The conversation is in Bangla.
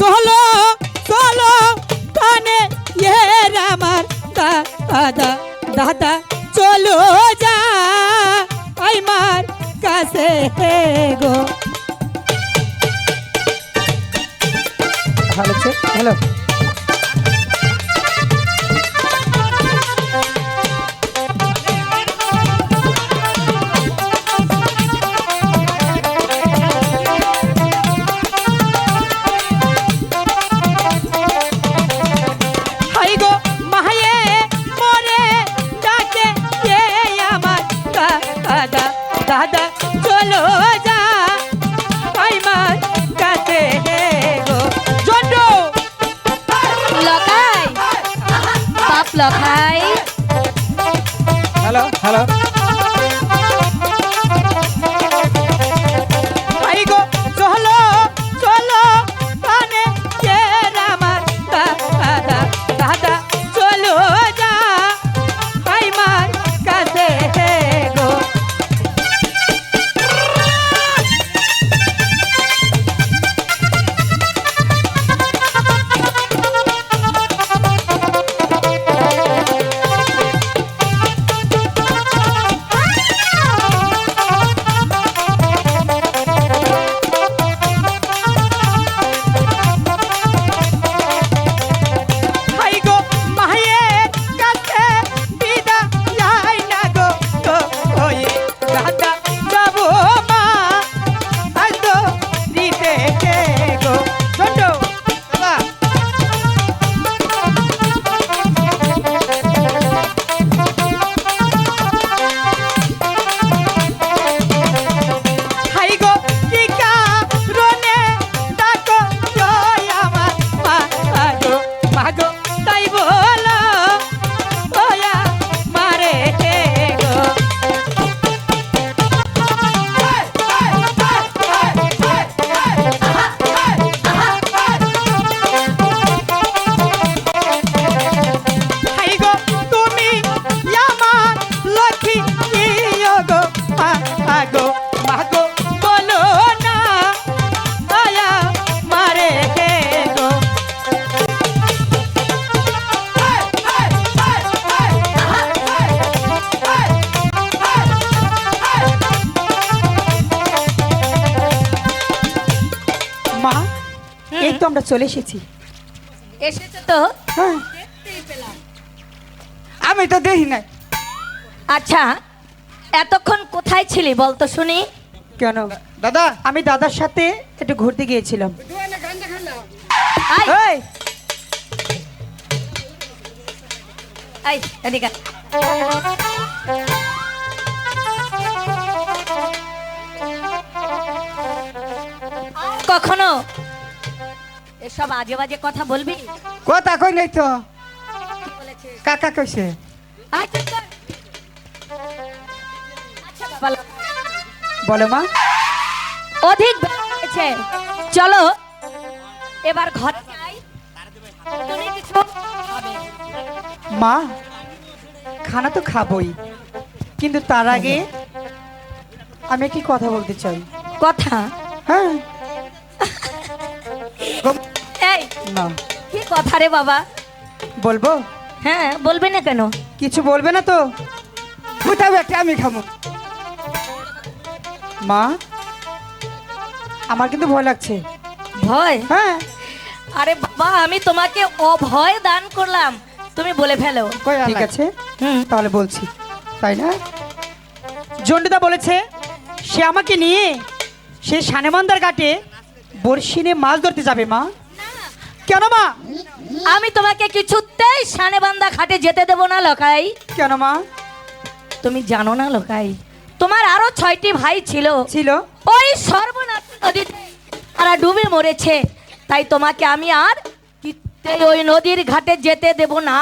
চলো চলো কানে এ আমার দাদা দাদা চলো যা আমার কাছে গো। ভালো আছে দাদা দাদা চলো যা। আমার কাছে গো জন্ড! লখাই বাপ লখাই হ্যালো হ্যালো। তো আমরা চলে এসেছি। এসেছ তো? হ্যাঁ। আমি তো দেখি নাই। আচ্ছা এতক্ষণ কোথায় ছিলি বলতো শুনি। কেন? দাদা আমি দাদার সাথে একটু ঘুরতে গিয়েছিলাম। আই এই! আই এদিকে আয়। কখনো এসব আজে বাজে কথা বলবি? কথা কই নাই তো? কি বলেছিস কাকা কইছে। আচ্ছা বলো। মা। অধিক হয়েছে। চলো এবার ঘরে। মা খানা তো খাবই। কিন্তু তার আগে আমি কি কথা বলতে চাই। কথা? হ্যাঁ। না। কি কথা রে বাবা? বলব? হ্যাঁ বলবি না কেন? কিছু বলবে না তো? কোথাও একটা আমি খাব। মা আমার কিন্তু ভয় লাগছে। ভয়? হ্যাঁ। আরে বাবা আমি তোমাকে অভয় দান করলাম। তুমি বলে ফেলো। ঠিক আছে। হুম। তাহলে বলছি। তাই না? জন্ডিদা বলেছে সে আমাকে নিয়ে সে সানেমান্দার ঘাটে বড়শি নিয়ে মাছ ধরতে যাবে মা। কেন মা? আমি তোমাকে কিছুতেই সানেবান্দা ঘাটে যেতে দেবো না লোকাই। কেন মা? তুমি জানো না লোকাই তোমার আরও ছয়টি ভাই ছিল। ছিল? ওই সর্বনাশ নদীতে তারা ডুবে মরেছে। তাই তোমাকে আমি আর কিত্তে ওই নদীর ঘাটে যেতে দেব না।